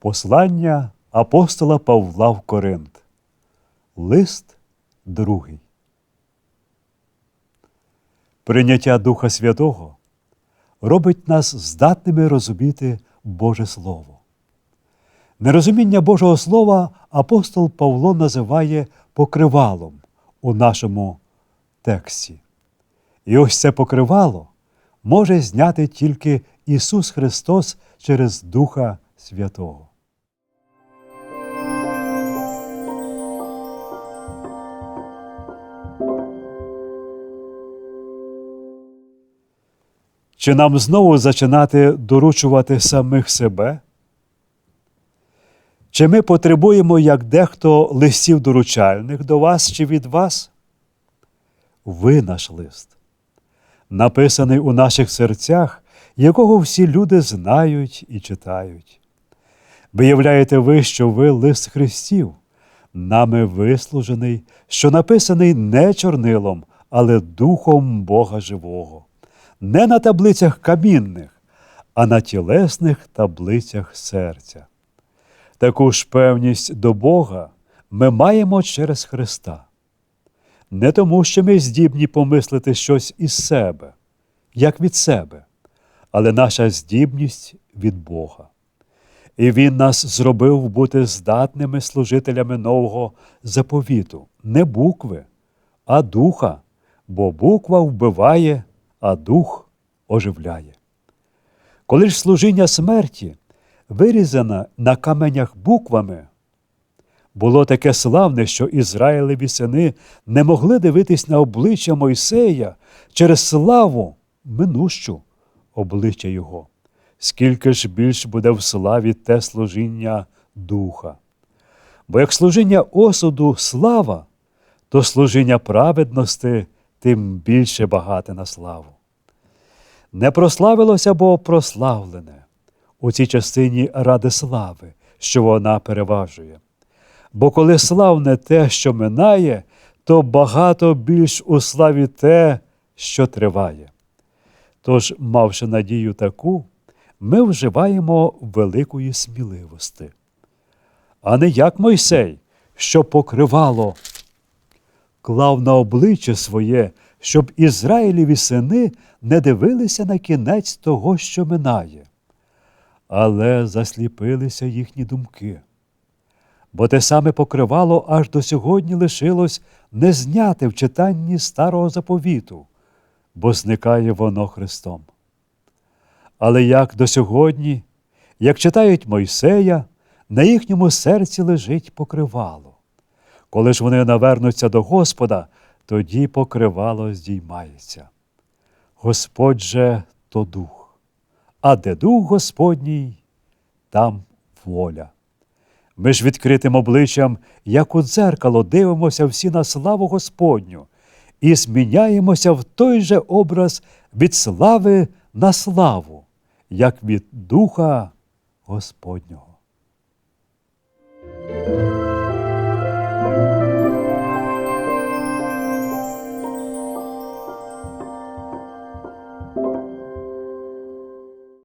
Послання апостола Павла в Коринт. Лист другий. Прийняття Духа Святого робить нас здатними розуміти Боже Слово. Нерозуміння Божого Слова апостол Павло називає покривалом у нашому тексті. І ось це покривало може зняти тільки Ісус Христос через Духа Святого. Чи нам знову зачинати доручувати самих себе? Чи ми потребуємо, як дехто, листів доручальних до вас чи від вас? Ви наш лист, написаний у наших серцях, якого всі люди знають і читають. Виявляєте ви, що ви лист Христів, нами вислужений, що написаний не чорнилом, але Духом Бога Живого, не на таблицях камінних, а на тілесних таблицях серця. Таку ж певність до Бога ми маємо через Христа. Не тому, що ми здібні помислити щось із себе, як від себе, але наша здібність від Бога. І Він нас зробив бути здатними служителями нового заповіту, не букви, а духа, бо буква вбиває, а дух оживляє. Коли ж служіння смерті вирізане на каменях буквами, було таке славне, що Ізраїлеві сини не могли дивитись на обличчя Мойсея через славу минущу обличчя Його. Скільки ж більш буде в славі те служіння духа. Бо як служіння осуду слава, то служіння праведності тим більше багате на славу. Не прославилося, бо прославлене у цій частині ради слави, що вона переважує. Бо коли славне те, що минає, то багато більш у славі те, що триває. Тож, мавши надію таку, ми вживаємо великої сміливості. А не як Мойсей, що покривало, клав на обличчя своє, щоб Ізраїлеві сини не дивилися на кінець того, що минає, але засліпилися їхні думки. Бо те саме покривало аж до сьогодні лишилось не зняте в читанні старого заповіту, бо зникає воно Христом. Але як до сьогодні, як читають Мойсея, на їхньому серці лежить покривало. Коли ж вони навернуться до Господа, тоді покривало здіймається. Господь же то дух, а де дух Господній, там воля. Ми ж відкритим обличчям, як у дзеркало, дивимося всі на славу Господню і зміняємося в той же образ від слави на славу, як від Духа Господнього.